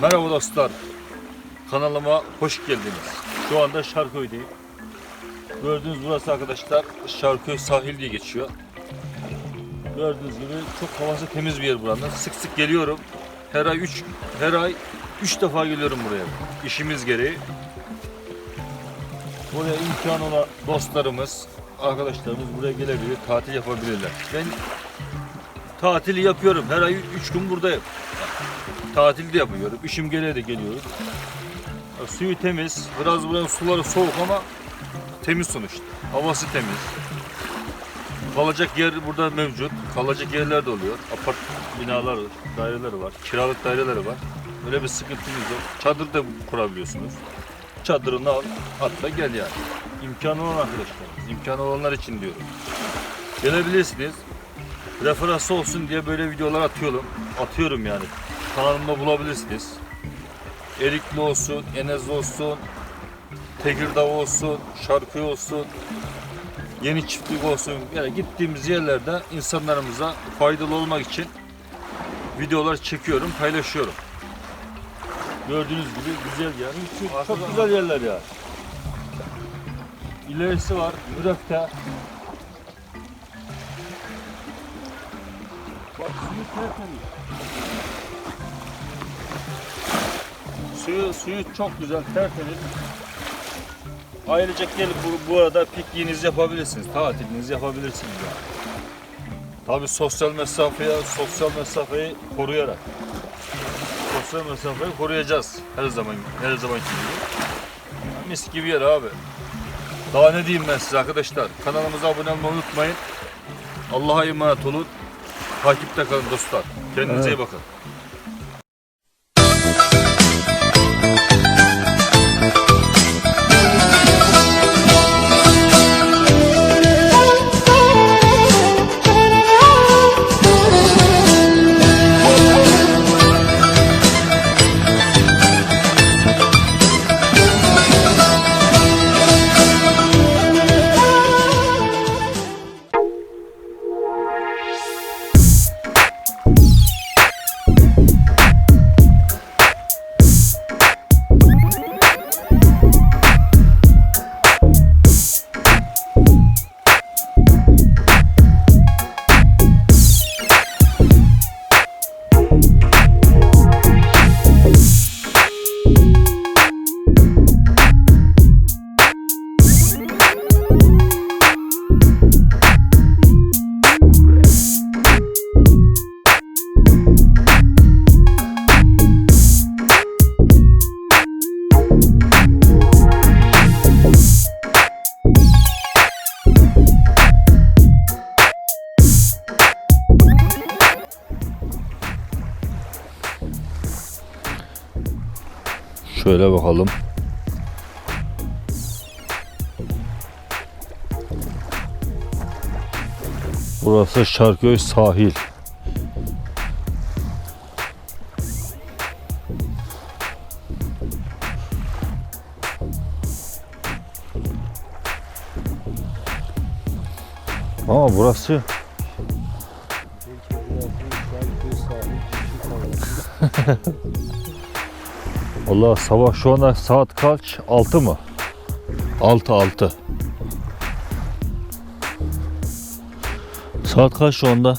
Merhaba dostlar. Kanalıma hoş geldiniz. Şu anda Şarköy'deyim. Gördüğünüz burası arkadaşlar Şarköy sahil diye geçiyor. Gördüğünüz gibi çok havası temiz bir yer buranın. Sık sık geliyorum. Her ay 3 her ay 3 defa geliyorum buraya. İşimiz gereği. Buraya imkanı olan dostlarımız, arkadaşlarımız buraya gelebilir, tatil yapabilirler. Ben tatili yapıyorum. Her ay 3 gün buradayım. Tatilde yapıyorum. İşim gereği de geliyorum. Suyu temiz. Biraz buranın suları soğuk ama temiz sonuçta. Havası temiz. Kalacak yer burada mevcut. Kalacak yerler de oluyor. Apart binalar, daireleri var. Kiralık daireleri var. Öyle bir sıkıntımız yok. Çadır da kurabiliyorsunuz. Çadırını al, atla gel yani. İmkanı olan arkadaşlar. İmkanı olanlar için diyorum. Gelebilirsiniz. Referans olsun diye böyle videolar atıyorum. Atıyorum yani. Kanalımda bulabilirsiniz. Erikli olsun, Enes olsun, Tekirdağ olsun, Şarköy olsun, Yeni Çiftlik olsun. Yani gittiğimiz yerlerde insanlarımıza faydalı olmak için videolar çekiyorum, paylaşıyorum. Gördüğünüz gibi güzel yani. Çok, çok güzel yerler ya. İlerisi var, Irak'ta. Suyu, suyu çok güzel, tertemiz. Ayrıca gelip bu, bu arada pikniğinizi yapabilirsiniz, tatilinizi yapabilirsiniz yani. Tabi sosyal mesafeyi, sosyal mesafeyi koruyarak. Sosyal mesafeyi koruyacağız her zaman, her zamanki gibi. Mis gibi yer abi. Daha ne diyeyim ben size arkadaşlar. Kanalımıza abone olmayı unutmayın. Allah'a emanet olun. Takipte kalın dostlar. Kendinize iyi bakın. Burası Şarköy sahil. Ama burası Allah sabah şu anda saat kaç? 6 mı? 6 6. Saat kaç şu anda?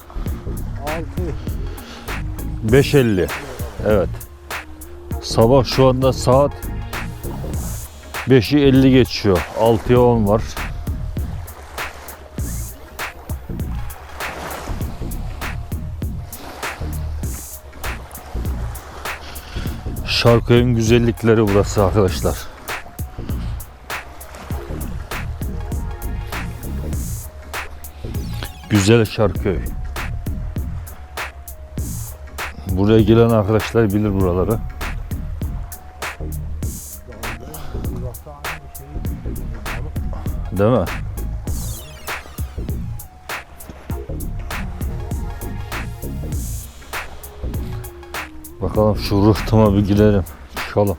5.50. Evet. Sabah şu anda saat 5'i 50 geçiyor. 6'ya 10 var. Şarköy'ün güzellikleri burası arkadaşlar. Güzel Şarköy. Buraya gelen arkadaşlar bilir buraları. Değil mi? Bakalım şu rıhtıma bir girelim. Çıkalım.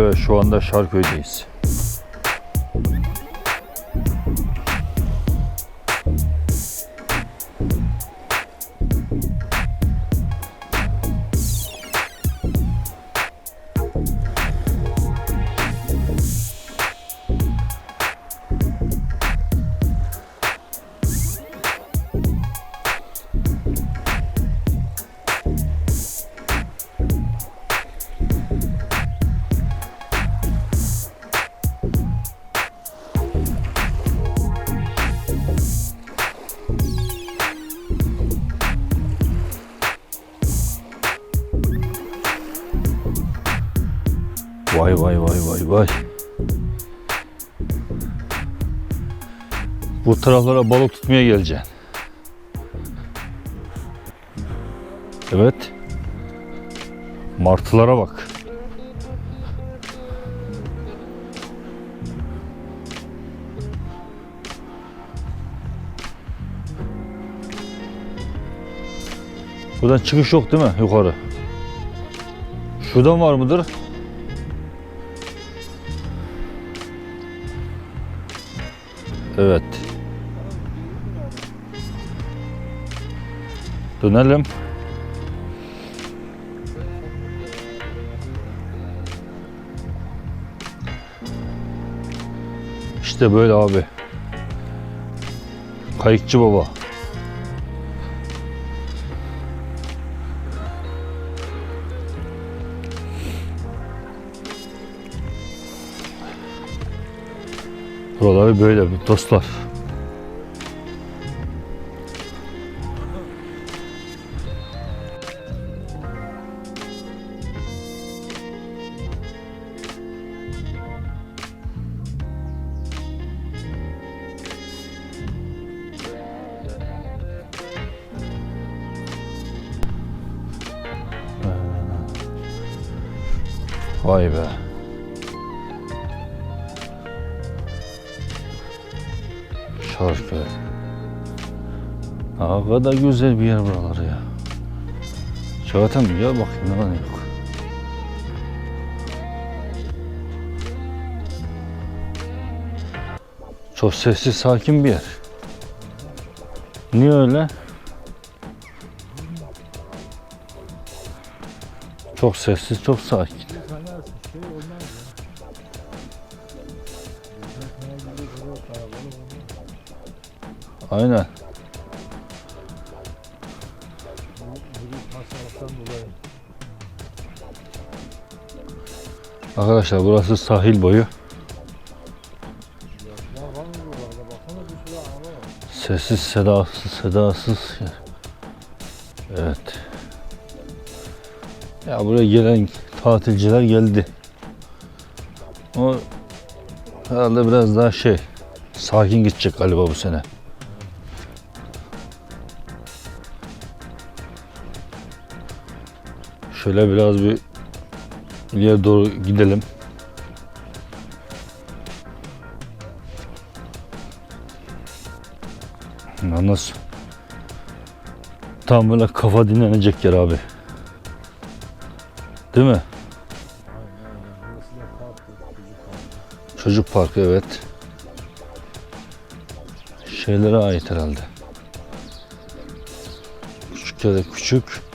Evet şu anda Şarköy'deyiz. Taraflara balık tutmaya geleceksin. Evet. Martılara bak. Buradan çıkış yok değil mi yukarı? Şuradan var mıdır? Evet. Dönelim. İşte böyle abi. Kayıkçı baba. Buraları böyle bir dostlar. Vay be. Şarkı. Ne kadar güzel bir yer buraları ya. Çağatan bir ya bakayım ne ne yok. Çok sessiz sakin bir yer. Niye öyle? Çok sessiz, çok sakin. Aynen. Arkadaşlar burası sahil boyu. Sessiz, sedasız, sedasız. Evet. Ya buraya gelen tatilciler geldi. O herhalde biraz daha şey sakin gidecek galiba bu sene. Şöyle biraz bir ileri doğru gidelim. Yalnız tam böyle kafa dinlenecek yer abi. Değil mi? Çocuk parkı evet. Şeylere ait herhalde. Küçük ya da küçük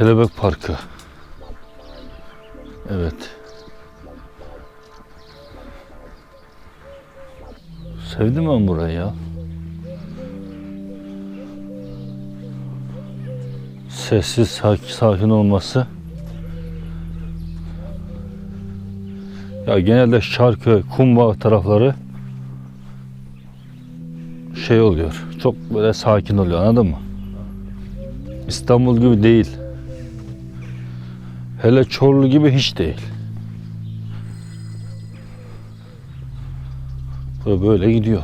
kelebek parkı. Evet. Sevdim ben burayı ya. Sessiz, sakin, olması. Ya genelde Şarköy, Kumba tarafları şey oluyor. Çok böyle sakin oluyor anladın mı? İstanbul gibi değil. Hele Çorlu gibi hiç değil. Bu böyle gidiyor.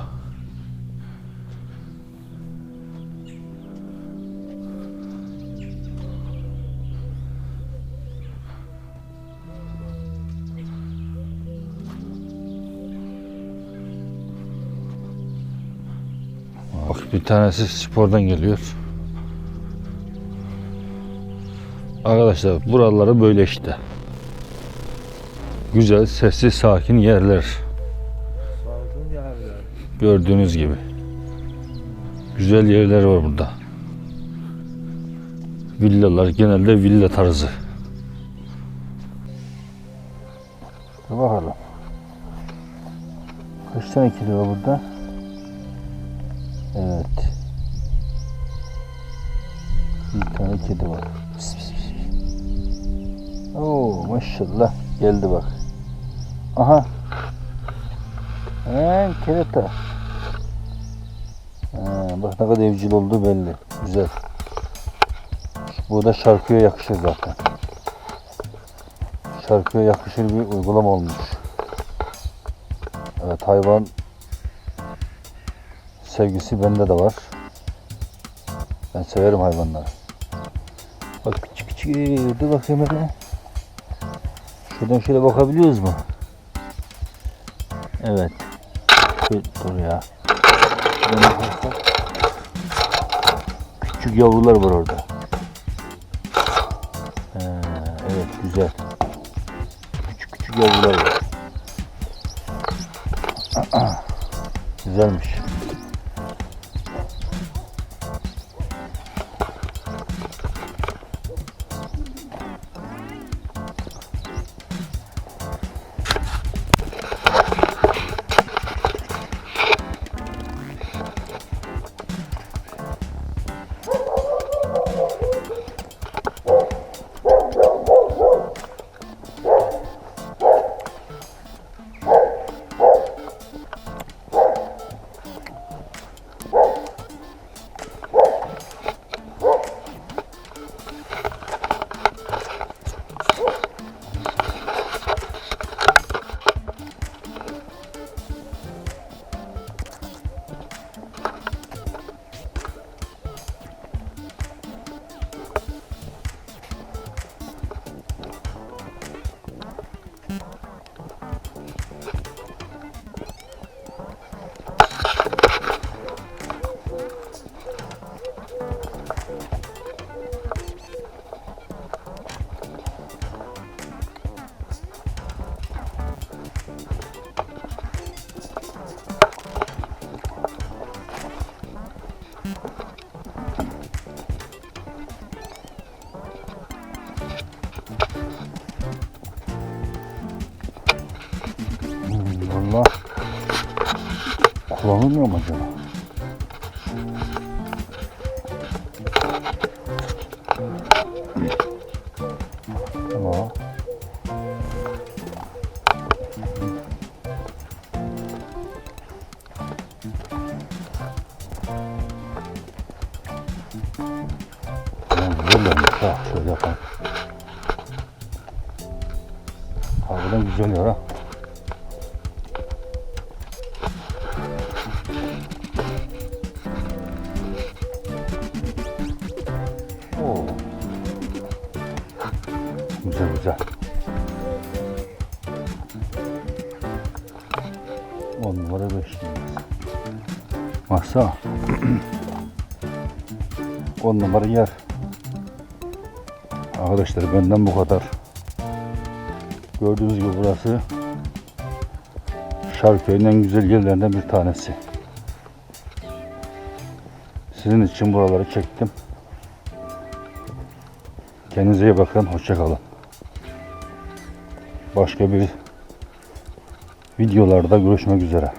Bak bir tanesi spordan geliyor. Arkadaşlar buraları böyle işte. Güzel, sessiz, sakin yerler. Salgın yerler. Gördüğünüz gibi. Güzel yerler var burada. Villalar genelde villa tarzı. Dur bakalım. Kaç tane var burada? Evet. Bir tane kedi var. Oo maşallah geldi bak. Aha. He kereta. Ha, bak ne kadar evcil olduğu belli. Güzel. Bu da şarkıya yakışır zaten. Şarkıya yakışır bir uygulama olmuş. Evet hayvan sevgisi bende de var. Ben severim hayvanları. Bak küçük küçük dur bakayım hele. Şuradan şöyle bakabiliyoruz mu? Evet. Dur, dur ya. Küçük yavrular var orada. Ee, evet güzel. Küçük küçük yavrular var. Güzelmiş. 不知 Güzel güzel. On numara beş yıldız. Baksana. On numara yer. Arkadaşlar benden bu kadar. Gördüğünüz gibi burası Şarköy'ün en güzel yerlerinden bir tanesi. Sizin için buraları çektim. Kendinize iyi bakın. Hoşçakalın. Başka bir videolarda görüşmek üzere.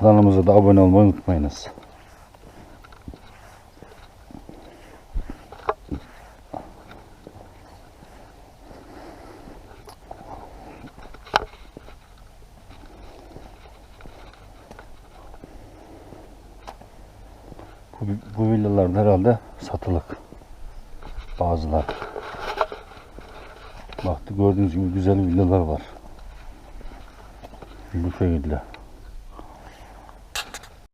Kanalımıza da abone olmayı unutmayınız.